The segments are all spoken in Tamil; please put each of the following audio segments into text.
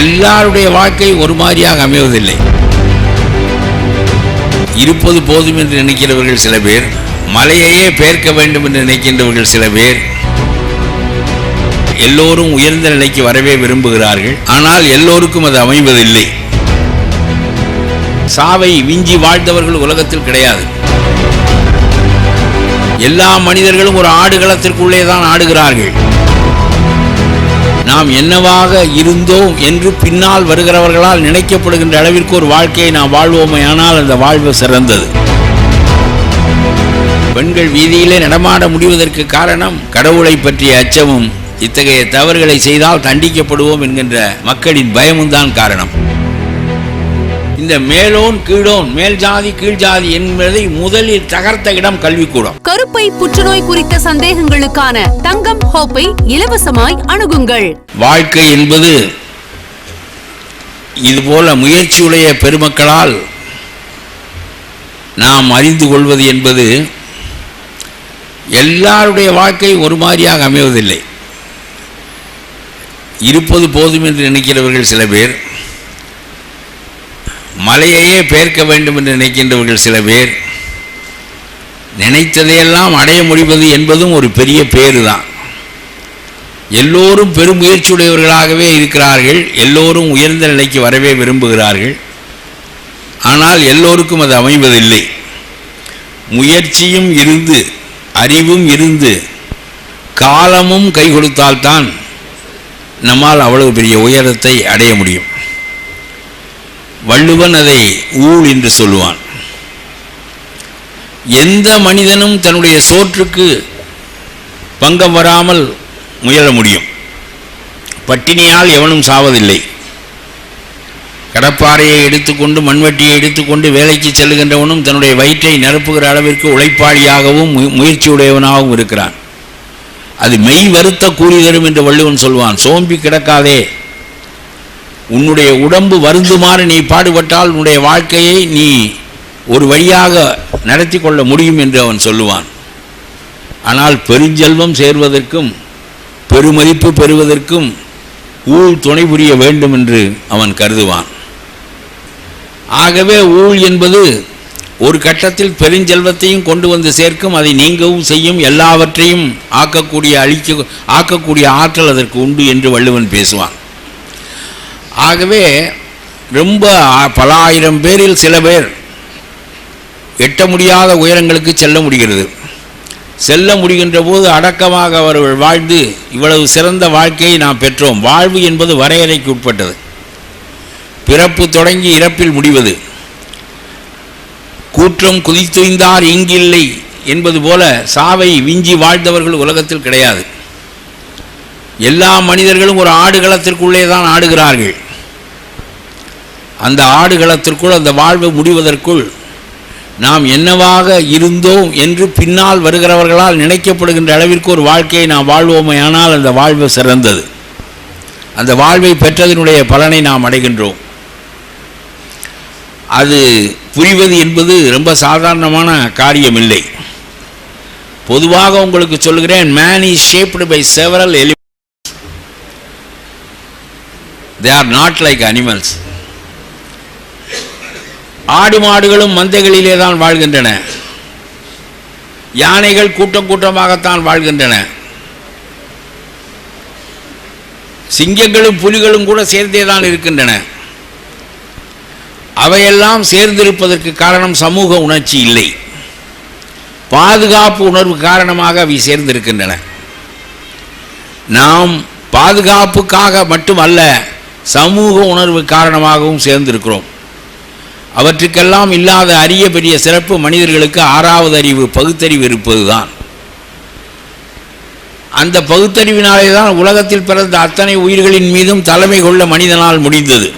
எல்லாருடைய வாழ்க்கை ஒரு மாதிரியாக அமைவதில்லை. இருப்பது போதும் என்று நினைக்கிறவர்கள் சில பேர் மலையையே பெயர்க்க வேண்டும் என்று நினைக்கின்றவர்கள் சில பேர் எல்லோரும் உயர்ந்த நிலைக்கு வரவே விரும்புகிறார்கள். ஆனால் எல்லோருக்கும் அது அமைவதில்லை. சாவை விஞ்சி வாழ்ந்தவர்கள் உலகத்தில் கிடையாது. எல்லா மனிதர்களும் ஒரு ஆடுகளத்திற்குள்ளே தான் ஆடுகிறார்கள். நாம் என்னவாக இருந்தோம் என்று பின்னால் வருகிறவர்களால் நினைக்கப்படுகின்ற அளவிற்கு ஒரு வாழ்க்கையை நாம் வாழ்வோமையானால் அந்த வாழ்வு சிறந்தது. பெண்கள் வீதியிலே நடமாட முடிவதற்கு காரணம் கடவுளை பற்றிய அச்சமும் இத்தகைய தவறுகளை செய்தால் தண்டிக்கப்படுவோம் என்கின்ற மக்களின் பயமும் தான் காரணம். இந்த மேலோன் கீழோன் மேல் ஜாதி கீழ் ஜாதி என்பதை முதலில் தகர்த்த இடம் கல்விக்கூடம். கருப்பை புற்றுநோய் குறித்த சந்தேகங்களுக்கான தங்கம் ஹோப்பை இலவசமாய் அணுகுங்கள். வாழ்க்கை என்பது இதுபோல முயற்சியுடைய பெருமக்களால் நாம் அறிந்து கொள்வது என்பது எல்லாருடைய வாழ்க்கை ஒரு மாதிரியாக அமைவதில்லை. இருப்பது போதும் என்று நினைக்கிறவர்கள் சில பேர். மலையையே பெயர்க்க வேண்டும் என்று நினைக்கின்றவர்கள் சில பேர் நினைத்ததையெல்லாம் அடைய முடிவது என்பதும் ஒரு பெரிய பேர் தான் எல்லோரும் பெரும் முயற்சியுடையவர்களாகவே இருக்கிறார்கள் எல்லோரும் உயர்ந்த நிலைக்கு வரவே விரும்புகிறார்கள். ஆனால் எல்லோருக்கும் அது அமைவதில்லை. முயற்சியும் இருந்து அறிவும் இருந்து காலமும் கை கொடுத்தால்தான் நம்மால் அவ்வளவு பெரிய உயரத்தை அடைய முடியும். வள்ளுவன் அதை ஊழ் என்று சொல்லுவான். எந்த மனிதனும் தன்னுடைய சோற்றுக்கு பங்கம் வராமல் முயல முடியும். பட்டினியால் எவனும் சாவதில்லை. கடப்பாறையை எடுத்துக்கொண்டு மண்வெட்டியை எடுத்துக்கொண்டு வேலைக்கு செல்லுகின்றவனும் தன்னுடைய வயிற்றை நிரப்புகிற அளவிற்கு உழைப்பாளியாகவும் மு- முயற்சியுடையவனாகவும் இருக்கிறான். அது மெய் வருத்த கூலி தரும் என்று வள்ளுவன் சொல்வான். சோம்பி கிடக்காதே. உன்னுடைய உடம்பு வருந்துமாறு நீ பாடுபட்டால் உன்னுடைய வாழ்க்கையை நீ ஒரு வழியாக நடத்தி கொள்ள முடியும் என்று அவன் சொல்லுவான். ஆனால் பெருஞ்செல்வம் சேர்வதற்கும் பெருமதிப்பு பெறுவதற்கும் ஊழ் துணை புரிய வேண்டும் என்று அவன் கருதுவான். ஆகவே ஊழ் என்பது ஒரு கட்டத்தில் பெருஞ்செல்வத்தையும் கொண்டு வந்து சேர்க்கும் அதை நீங்கவும் செய்யும் எல்லாவற்றையும் ஆக்கக்கூடிய அழிக்க ஆக்கக்கூடிய ஆற்றல் அதற்கு உண்டு என்று வள்ளுவன் பேசுவான். ஆகவே ரொம்ப பல ஆயிரம் பேரில் சில பேர் எட்ட முடியாத உயரங்களுக்கு செல்ல முடிகிறது. செல்ல முடிகின்ற போது அடக்கமாக அவர்கள் வாழ்ந்து இவ்வளவு சிறந்த வாழ்க்கையை நாம் பெற்றோம். வாழ்வு என்பது வரையறைக்கு உட்பட்டது. பிறப்பு தொடங்கி இறப்பில் முடிவது. கூற்றம் குதித்துய்ந்தார் இங்கில்லை என்பது போல சாவை விஞ்சி வாழ்ந்தவர்கள் உலகத்தில் கிடையாது. எல்லா மனிதர்களும் ஒரு ஆடுகளத்திற்குள்ளே தான் ஆடுகிறார்கள். அந்த ஆடுகளத்திற்குள் அந்த வாழ்வு முடிவதற்குள் நாம் என்னவாக இருந்தோம் என்று பின்னால் வருகிறவர்களால் நினைக்கப்படுகின்ற அளவிற்கு ஒரு வாழ்க்கையை நாம் வாழ்வோமையானால் அந்த வாழ்வு சிறந்தது. அந்த வாழ்வை பெற்றதனுடைய பலனை நாம் அடைகின்றோம். அது புரிவது என்பது ரொம்ப சாதாரணமான காரியமில்லை. பொதுவாக உங்களுக்கு சொல்கிறேன் man is shaped by several எலி they are not like animals ஆடு மாடுகளும் மந்தைகளிலே தான் வாழ்கின்றன. யானைகள் கூட்டம் கூட்டமாகத்தான் வாழ்கின்றன. சிங்கங்களும் புலிகளும் கூட சேர்ந்தே தான் இருக்கின்றன. அவையெல்லாம் சேர்ந்திருப்பதற்கு காரணம் சமூக உணர்ச்சி இல்லை. பாதுகாப்பு உணர்வு காரணமாக அவை சேர்ந்திருக்கின்றன. நாம் பாதுகாப்புக்காக மட்டுமல்ல சமூக உணர்வு காரணமாகவும் சேர்ந்திருக்கிறோம். அவற்றுக்கெல்லாம் இல்லாத அரிய பெரிய சிறப்பு மனிதர்களுக்கு ஆறாவது அறிவு பகுத்தறிவு இருப்பதுதான். அந்த பகுத்தறிவினாலே தான் உலகத்தில் பிறந்த அத்தனை உயிர்களின் மீதும் தலைமை கொள்ள மனிதனால் முடிந்தது.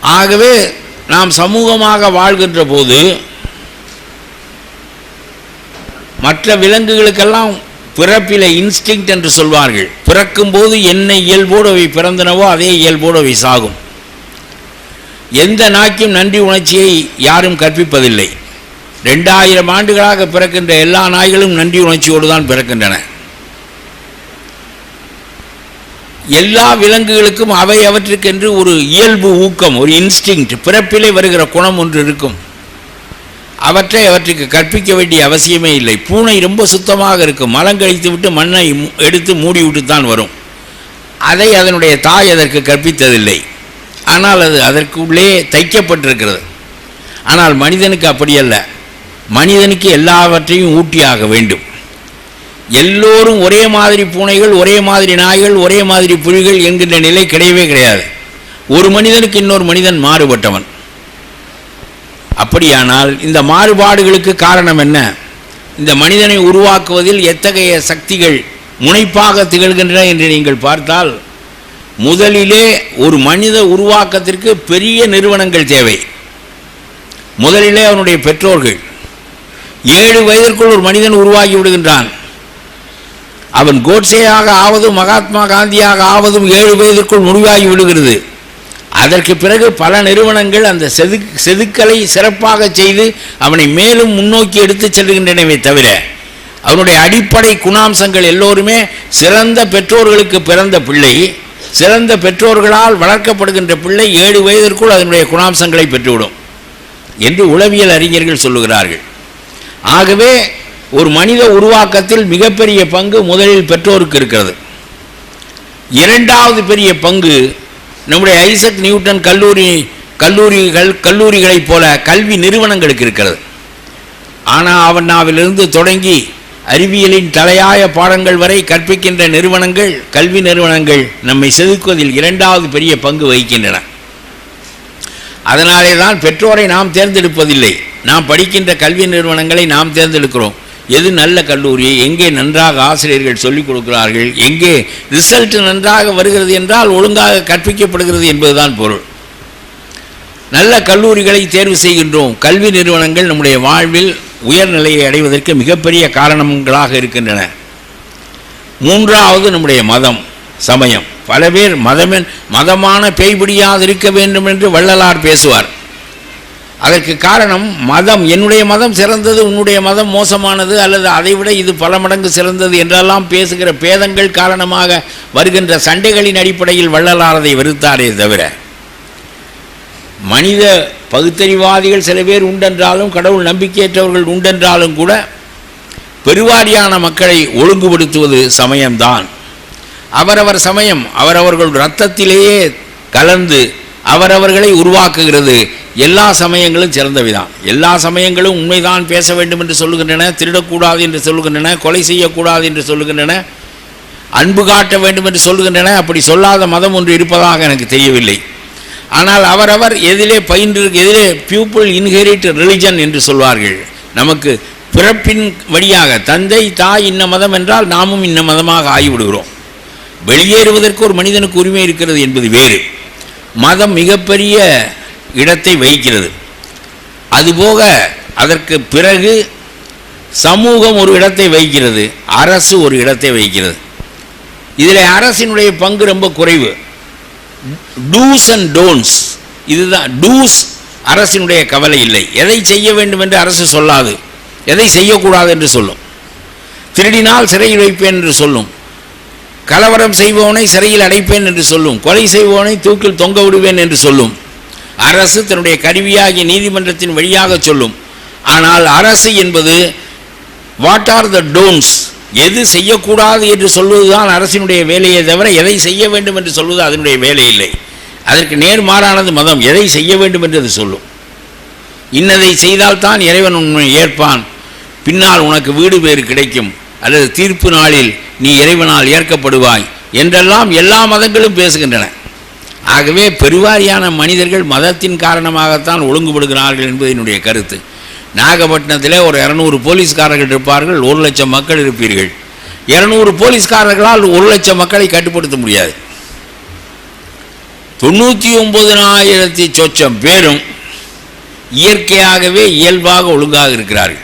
ஆகவே நாம் சமூகமாக வாழ்கின்ற போது மற்ற விலங்குகளுக்கெல்லாம் பிறப்பில இன்ஸ்டிங்க்ட் என்று சொல்வார்கள். பிறக்கும்போது என்ன இயல்போடு அவை பிறந்தனவோ அதே இயல்போடு அவை சாகும். எந்த நாய்க்கும் நன்றி உணர்ச்சியை யாரும் கற்பிப்பதில்லை. ரெண்டாயிரம் ஆண்டுகளாக பிறக்கின்ற எல்லா நாய்களும் நன்றி உணர்ச்சியோடு தான் பிறக்கின்றன. எல்லா விலங்குகளுக்கும் அவை அவற்றுக்கென்று ஒரு இயல்பு ஊக்கம் ஒரு இன்ஸ்டிங் பிறப்பிலே வருகிற குணம் ஒன்று இருக்கும். அவற்றை அவற்றுக்கு கற்பிக்க வேண்டிய அவசியமே இல்லை. பூனை ரொம்ப சுத்தமாக இருக்கும். மலம் கழித்து விட்டு மண்ணை எடுத்து மூடி விட்டு தான் வரும். அதை அதனுடைய தாய் அதற்கு கற்பித்ததில்லை. ஆனால் அது அதற்கு உள்ளே தைக்கப்பட்டிருக்கிறது. ஆனால் மனிதனுக்கு அப்படி அல்ல மனிதனுக்கு எல்லாவற்றையும் ஊட்டியாக வேண்டும். எல்லோரும் ஒரே மாதிரி பூனைகள் ஒரே மாதிரி நாய்கள் ஒரே மாதிரி புலிகள் என்கின்ற நிலை கிடையவே கிடையாது. ஒரு மனிதனுக்கு இன்னொரு மனிதன் மாறுபட்டவன். அப்படியானால் இந்த மாறுபாடுகளுக்கு காரணம் என்ன? இந்த மனிதனை உருவாக்குவதில் எத்தகைய சக்திகள் முனைப்பாக திகழ்கின்றன என்று நீங்கள் பார்த்தால் முதலிலே ஒரு மனித உருவாக்கத்திற்கு பெரிய நிறுவனங்கள் தேவை. முதலிலே அவனுடைய பெற்றோர்கள். ஏழு வயதிற்குள் ஒரு மனிதன் உருவாகி விடுகின்றான். அவன் கோட்சேயாக ஆவதும் மகாத்மா காந்தியாக ஆவதும் ஏழு வயதிற்குள் முடிவாகி விடுகிறது. அதற்கு பிறகு பல நிறுவனங்கள் அந்த செது செதுக்கலை சிறப்பாக செய்து அவனை மேலும் முன்னோக்கி எடுத்து செல்கின்றனவே தவிர அவனுடைய அடிப்படை குணாம்சங்கள் எல்லோருமே சிறந்த பெற்றோர்களுக்கு பிறந்த பிள்ளை சிறந்த பெற்றோர்களால் வளர்க்கப்படுகின்ற பிள்ளை ஏழு வயதிற்குள் அதனுடைய குணாம்சங்களை பெற்றுவிடும் என்று உளவியல் அறிஞர்கள் சொல்லுகிறார்கள். ஆகவே ஒரு மனித உருவாக்கத்தில் மிகப்பெரிய பங்கு முதலில் பெற்றோருக்கு இருக்கிறது. இரண்டாவது பெரிய பங்கு நம்முடைய ஐசக் நியூட்டன் கல்லூரி கல்லூரிகள் கல்லூரிகளைப் போல கல்வி நிறுவனங்களுக்கு இருக்கிறது. ஆனால் அவனாவிலிருந்து தொடங்கி அறிவியலின் தலையாய பாடங்கள் வரை கற்பிக்கின்ற நிறுவனங்கள் கல்வி நிறுவனங்கள் நம்மை செதுக்குவதில் இரண்டாவது பெரிய பங்கு வகிக்கின்றன. அதனாலே தான் பெற்றோரை நாம் தேர்ந்தெடுப்பதில்லை. நாம் படிக்கின்ற கல்வி நிறுவனங்களை நாம் தேர்ந்தெடுக்கிறோம். எது நல்ல கல்லூரி? எங்கே நன்றாக ஆசிரியர்கள் சொல்லிக் கொடுக்கிறார்கள்? எங்கே ரிசல்ட் நன்றாக வருகிறது என்றால் ஒழுங்காக கற்பிக்கப்படுகிறது என்பதுதான் பொருள். நல்ல கல்லூரிகளை தேர்வு செய்கின்றோம். கல்வி நிறுவனங்கள் நம்முடைய வாழ்வில் உயர்நிலையை அடைவதற்கு மிகப்பெரிய காரணங்களாக இருக்கின்றன. மூன்றாவது நம்முடைய மதம் சமயம். பல பேர் மதமென் மதமான பேய்பிடியாது இருக்க வேண்டும் என்று வள்ளலார் பேசுவார். அதற்கு காரணம் மதம். என்னுடைய மதம் சிறந்தது உன்னுடைய மதம் மோசமானது அல்லது அதைவிட இது பல மடங்கு சிறந்தது என்றெல்லாம் பேசுகிற பேதங்கள் காரணமாக வருகின்ற சண்டைகளின் அடிப்படையில் வள்ளலாரதை வெறுத்தாரே தவிர. மனித பகுத்தறிவாதிகள் சில பேர் உண்டென்றாலும் கடவுள் நம்பிக்கையற்றவர்கள் உண்டென்றாலும் கூட பெருவாரியான மக்களை ஒழுங்குபடுத்துவது சமயம்தான். அவரவர் சமயம் அவரவர்கள் இரத்தத்திலேயே கலந்து அவரவர்களை உருவாக்குகிறது எல்லா சமயங்களும் சிறந்தவைதான். எல்லா சமயங்களும் உண்மைதான் பேச வேண்டும் என்று சொல்லுகின்றன திருடக்கூடாது என்று சொல்லுகின்றன கொலை செய்யக்கூடாது என்று சொல்லுகின்றன அன்பு காட்ட வேண்டும் என்று சொல்லுகின்றன அப்படி சொல்லாத மதம் ஒன்று இருப்பதாக எனக்கு தெரியவில்லை. ஆனால் அவரவர் எதிலே பயின்று எதிலே பியூப்புள் இன்ஹெரிட் ரிலிஜன் என்று சொல்வார்கள். நமக்கு பிறப்பின் வழியாக தந்தை தாய் இன்ன மதம் என்றால் நாமும் இன்ன மதமாக ஆகிவிடுகிறோம். வெளியேறுவதற்கு ஒரு மனிதனுக்கு உரிமை இருக்கிறது என்பது வேறு. மதம் மிகப்பெரிய இடத்தை வகிக்கிறது. அதுபோக அதற்கு பிறகு சமூகம் ஒரு இடத்தை வகிக்கிறது அரசு ஒரு இடத்தை வகிக்கிறது. இதில் அரசினுடைய பங்கு ரொம்ப குறைவு. டூஸ் அண்ட் டோன்ஸ் இதுதான் டூஸ் அரசினுடைய கவலை இல்லை. எதை செய்ய வேண்டும் என்று அரசு சொல்லாது. எதை செய்யக்கூடாது என்று சொல்லும். திருடினால் சிறையில் வைப்பேன் என்று சொல்லும். கலவரம் செய்பவனை சிறையில் அடைப்பேன் என்று சொல்லும். கொலை செய்பவனை தூக்கில் தொங்க விடுவேன் என்று சொல்லும். அரசு தன்னுடைய கருவியாகிய நீதிமன்றத்தின் வழியாக சொல்லும். ஆனால் அரசு என்பது வாட் ஆர் த டோன்ஸ் எது செய்யக்கூடாது என்று சொல்வதுதான் அரசினுடைய வேலையை தவிர எதை செய்ய வேண்டும் என்று சொல்வது அதனுடைய வேலை இல்லை. அதற்கு நேர்மாறானது மதம். எதை செய்ய வேண்டும் என்று அது சொல்லும். இன்னதை செய்தால்தான் இறைவன் உன்னை ஏற்பான். பின்னால் உனக்கு வீடு பேறு கிடைக்கும். அல்லது தீர்ப்பு நாளில் நீ இறைவனால் ஏற்கப்படுவாய் என்றெல்லாம் எல்லா மதங்களும் பேசுகின்றன. ஆகவே பெருவாரியான மனிதர்கள் மதத்தின் காரணமாகத்தான் ஒழுங்குபடுகிறார்கள் என்பது என்னுடைய கருத்து. நாகப்பட்டினத்தில் ஒரு இரநூறு போலீஸ்காரர்கள் இருப்பார்கள் ஒரு லட்சம் மக்கள் இருப்பீர்கள். இரநூறு போலீஸ்காரர்களால் ஒரு லட்சம் மக்களை கட்டுப்படுத்த முடியாது. தொண்ணூற்றி ஒன்பதினாயிரத்தி சொச்சம் பேரும் இயற்கையாகவே இயல்பாக ஒழுங்காக இருக்கிறார்கள்.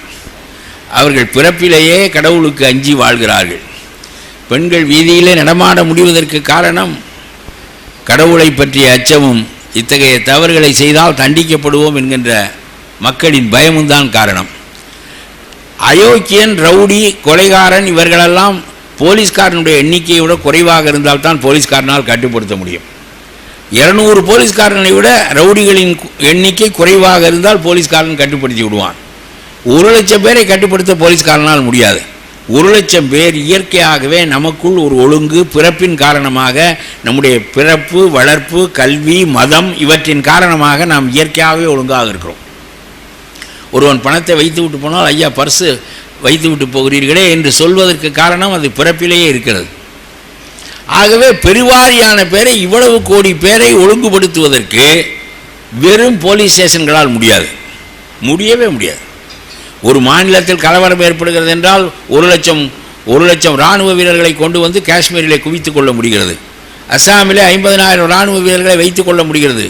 அவர்கள் பிறப்பிலேயே கடவுளுக்கு அஞ்சி வாழ்கிறார்கள். பெண்கள் வீதியிலே நடமாட முடிவதற்கு காரணம் கடவுளை பற்றிய அச்சமும் இத்தகைய தவறுகளை செய்தால் தண்டிக்கப்படுவோம் என்கின்ற மக்களின் பயமும் தான் காரணம். அயோக்கியன் ரவுடி கொலைகாரன் இவர்களெல்லாம் போலீஸ்காரனுடைய எண்ணிக்கையை விட குறைவாக இருந்தால்தான் போலீஸ்காரனால் கட்டுப்படுத்த முடியும். இருநூறு போலீஸ்காரனை விட ரவுடிகளின் எண்ணிக்கை குறைவாக இருந்தால் போலீஸ்காரன் கட்டுப்படுத்தி விடுவான். ஒரு லட்சம் பேரை கட்டுப்படுத்த போலீஸ்காரனால் முடியாது. ஒரு லட்சம் பேர் இயற்கையாகவே நமக்குள் ஒரு ஒழுங்கு பிறப்பின் காரணமாக நம்முடைய பிறப்பு வளர்ப்பு கல்வி மதம் இவற்றின் காரணமாக நாம் இயற்கையாகவே ஒழுங்காக இருக்கிறோம். ஒருவன் பணத்தை வைத்து விட்டு போனால் ஐயா பர்ஸு வைத்து விட்டு போகிறீர்களே என்று சொல்வதற்கு காரணம் அது பிறப்பிலேயே இருக்கிறது. ஆகவே பெருவாரியான பேரை இவ்வளவு கோடி பேரை ஒழுங்குபடுத்துவதற்கு வெறும் போலீஸ் ஸ்டேஷன்களால் முடியாது. முடியவே முடியாது. ஒரு மாநிலத்தில் கலவரம் ஏற்படுகிறது என்றால் ஒரு லட்சம் ஒரு லட்சம் இராணுவ வீரர்களை கொண்டு வந்து காஷ்மீரிலே குவித்து கொள்ள முடிகிறது. அஸ்ஸாமிலே ஐம்பதனாயிரம் இராணுவ வீரர்களை வைத்து கொள்ள முடிகிறது.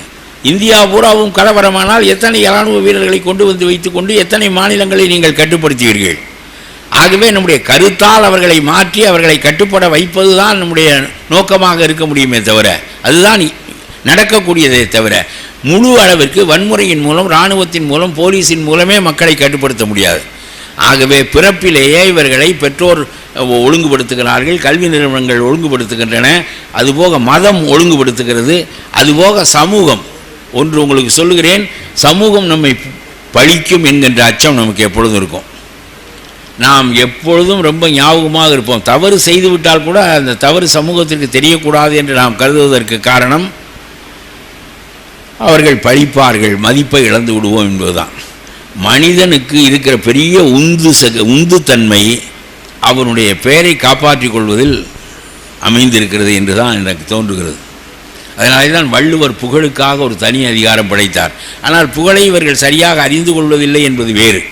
இந்தியா பூராவும் கலவரமானால் எத்தனை இராணுவ வீரர்களை கொண்டு வந்து வைத்துக்கொண்டு எத்தனை மாநிலங்களை நீங்கள் கட்டுப்படுத்துவீர்கள்? ஆகவே நம்முடைய கருத்தால் அவர்களை மாற்றி அவர்களை கட்டுப்பட வைப்பது தான் நம்முடைய நோக்கமாக இருக்க முடியுமே தவிர அதுதான் நடக்கக்கூடியதே தவிர முழு அளவிற்கு வன்முறையின் மூலம் இராணுவத்தின் மூலம் போலீஸின் மூலமே மக்களை கட்டுப்படுத்த முடியாது. ஆகவே பிறப்பிலேயே இவர்களை பெற்றோர் ஒழுங்குபடுத்துகிறார்கள் கல்வி நிறுவனங்கள் ஒழுங்குபடுத்துகின்றன அதுபோக மதம் ஒழுங்குபடுத்துகிறது அதுபோக சமூகம். ஒன்று உங்களுக்கு சொல்லுகிறேன் சமூகம் நம்மை பழிக்கும் என்கின்ற அச்சம் நமக்கு எப்பொழுதும் இருக்கும். நாம் எப்பொழுதும் ரொம்ப ஞாபகமாக இருப்போம். தவறு செய்துவிட்டால் கூட அந்த தவறு சமூகத்திற்கு தெரியக்கூடாது என்று நாம் கருதுவதற்கு காரணம் அவர்கள் பழிப்பார்கள் மதிப்பை இழந்து விடுவோம் என்பதுதான். மனிதனுக்கு இருக்கிற பெரிய உந்து சக உந்துத்தன்மை அவனுடைய பெயரை காப்பாற்றிக் கொள்வதில் அமைந்திருக்கிறது என்று தான் எனக்கு தோன்றுகிறது. அதனாலே தான் வள்ளுவர் புகழுக்காக ஒரு தனி அதிகாரம் படைத்தார். ஆனால் புகழை இவர்கள் சரியாக அறிந்து கொள்வதில்லை என்பது வேறு.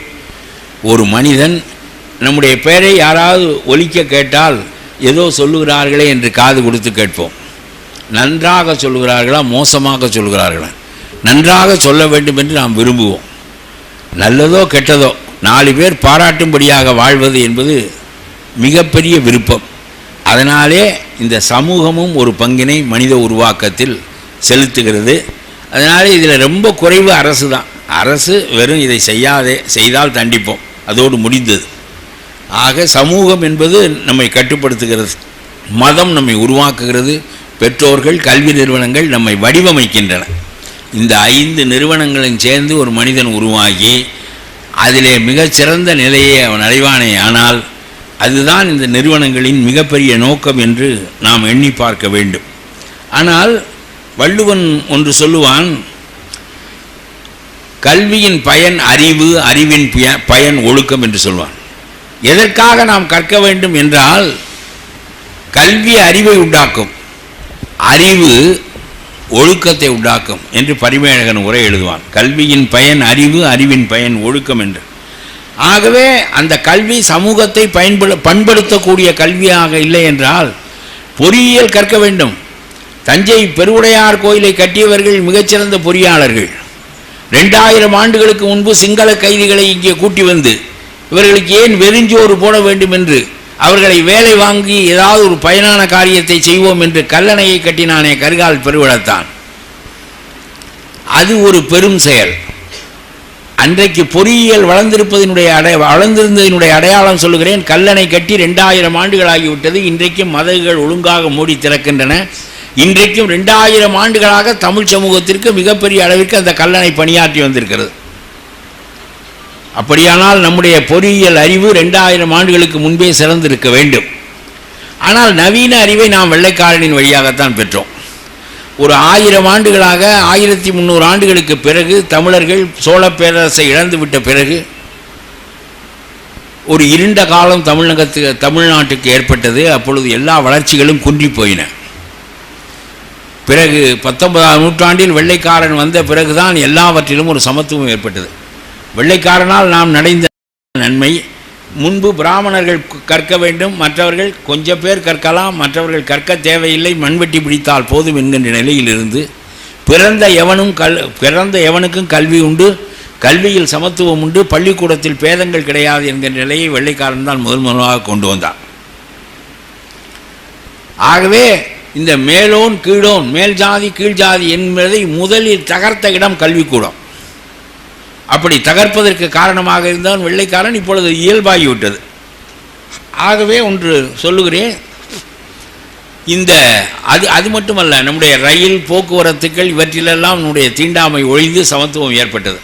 ஒரு மனிதன் நம்முடைய பெயரை யாராவது ஒலிக்க கேட்டால் ஏதோ சொல்லுகிறார்களே என்று காது கொடுத்து கேட்போம். நன்றாக சொல்லுகிறார்களா மோசமாக சொல்கிறார்களா நன்றாக சொல்ல வேண்டும் என்று நாம் விரும்புவோம். நல்லதோ கெட்டதோ நாலு பேர் பாராட்டும்படியாக வாழ்வது என்பது மிகப்பெரிய விருப்பம். அதனாலே இந்த சமூகமும் ஒரு பங்கினை மனித உருவாக்கத்தில் செலுத்துகிறது. அதனாலே இதில் ரொம்ப குறைவு அரசு தான். அரசு வெறும் இதை செய்யாதே செய்தால் தண்டிப்போம். அதோடு முடிந்தது. ஆக சமூகம் என்பது நம்மை கட்டுப்படுத்துகிறது. மதம் நம்மை உருவாக்குகிறது. பெற்றோர்கள் கல்வி நிறுவனங்கள் நம்மை வடிவமைக்கின்றன. இந்த ஐந்து நிறுவனங்களும் சேர்ந்து ஒரு மனிதன் உருவாகி அதிலே மிகச்சிறந்த நிலையை அவன் அடைவானே ஆனால் அதுதான் இந்த நிறுவனங்களின் மிகப்பெரிய நோக்கம் என்று நாம் எண்ணி பார்க்க வேண்டும். ஆனால் வள்ளுவன் ஒன்று சொல்லுவான் கல்வியின் பயன் அறிவு அறிவின் பயன் ஒழுக்கம் என்று சொல்வான். எதற்காக நாம் கற்க வேண்டும் என்றால் கல்வி அறிவை உண்டாக்கும். அறிவு ஒழுக்கத்தை உண்டாக்கும் என்று பரிமேழகன் உரை எழுதுவான். கல்வியின் பயன் அறிவு அறிவின் பயன் ஒழுக்கம் என்று. ஆகவே அந்த கல்வி சமூகத்தை பயன்படு பண்படுத்தக்கூடிய கல்வியாக இல்லை என்றால் பொறியியல் கற்க வேண்டும். தஞ்சை பெருவுடையார் கோயிலை கட்டியவர்கள் மிகச்சிறந்த பொறியாளர்கள். ரெண்டாயிரம் ஆண்டுகளுக்கு முன்பு சிங்கள கைதிகளை இங்கே கூட்டி வந்து இவர்களுக்கு ஏன் வெறிஞ்சோறு போட வேண்டும் என்று அவர்களை வேலை வாங்கி ஏதாவது ஒரு பயனான காரியத்தை செய்வோம் என்று கல்லணையை கட்டினானே கருகால் பெருவிழத்தான் அது ஒரு பெரும் செயல். அன்றைக்கு பொறியியல் வளர்ந்திருப்பதனுடைய அடை வளர்ந்திருந்ததினுடைய அடையாளம் சொல்லுகிறேன். கல்லணை கட்டி ரெண்டாயிரம் ஆண்டுகளாகிவிட்டது. இன்றைக்கும் மதகுகள் ஒழுங்காக மூடி திறக்கின்றன. இன்றைக்கும் ரெண்டாயிரம் ஆண்டுகளாக தமிழ் சமூகத்திற்கு மிகப்பெரிய அளவிற்கு அந்த கல்லணை பணியாற்றி வந்திருக்கிறது. அப்படியானால் நம்முடைய பொறியியல் அறிவு ரெண்டாயிரம் ஆண்டுகளுக்கு முன்பே சிறந்திருக்க வேண்டும். ஆனால் நவீன அறிவை நாம் வெள்ளைக்காரனின் வழியாகத்தான் பெற்றோம். ஒரு ஆயிரம் ஆண்டுகளாக ஆயிரத்தி முந்நூறு ஆண்டுகளுக்கு பிறகு தமிழர்கள் சோழ பேரரசை இழந்து விட்ட பிறகு ஒரு இருண்ட காலம் தமிழகத்துக்கு தமிழ்நாட்டுக்கு ஏற்பட்டது. அப்பொழுது எல்லா வளர்ச்சிகளும் குன்றி போயின. பிறகு பத்தொன்பதாம் நூற்றாண்டில் வெள்ளைக்காரன் வந்த பிறகுதான் எல்லாவற்றிலும் ஒரு சமத்துவம் ஏற்பட்டது. வெள்ளைக்காரனால் நாம் நடைந்த நன்மை. முன்பு பிராமணர்கள் கற்க வேண்டும் மற்றவர்கள் கொஞ்ச பேர் கற்கலாம் மற்றவர்கள் கற்க தேவையில்லை மண்வெட்டி பிடித்தால் போதும் என்கின்ற நிலையிலிருந்து பிறந்த எவனும் கல் பிறந்த எவனுக்கும் கல்வி உண்டு கல்வியில் சமத்துவம் உண்டு பள்ளிக்கூடத்தில் பேதங்கள் கிடையாது என்கின்ற நிலையை வெள்ளைக்காரன் தான் முதல் முதலாக கொண்டு வந்தான். ஆகவே இந்த மேலோன் கீழோன் மேல் ஜாதி கீழ் ஜாதி என்பதை முதலில் தகர்த்த இடம் கல்விக்கூடம். அப்படி தகர்ப்பதற்கு காரணமாக இருந்தால் வெள்ளைக்காரன் இப்பொழுது இயல்பாகிவிட்டது. ஆகவே ஒன்று சொல்லுகிறேன். இந்த அது அது மட்டுமல்ல நம்முடைய ரயில் போக்குவரத்துக்கள் இவற்றிலெல்லாம் நம்முடைய தீண்டாமை ஒழிந்து சமத்துவம் ஏற்பட்டது.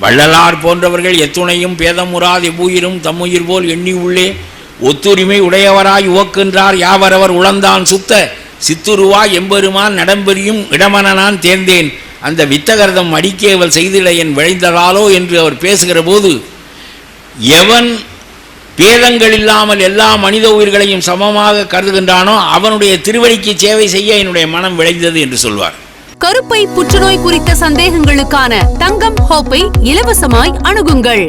வள்ளலார் போன்றவர்கள் எத்துணையும் பேதமுறாது எவ்வுயிரும் தம்முயிர் போல் எண்ணி உள்ளே ஒத்துரிமை உடையவராய் உவக்கின்றார். யாவரவர் உளந்தான் சுத்த சித்துருவாய் எம்பெருமான் நடம்பெரியும் இடமனனான் தேர்ந்தேன். அந்த வித்தகரதம் அடிக்கேவல் செய்திட என் விளைந்ததாலோ என்று அவர் பேசுகிற போது எவன் பேதங்கள் இல்லாமல் எல்லா மனித உயிர்களையும் சமமாக கருதுகின்றானோ அவனுடைய திருவடிக்கு சேவை செய்ய என்னுடைய மனம் விளைந்தது என்று சொல்வார். கருப்பை புற்றுநோய் குறித்த சந்தேகங்களுக்கான தங்கம் ஹோப்பை இலவசமாய் அணுகுங்கள்.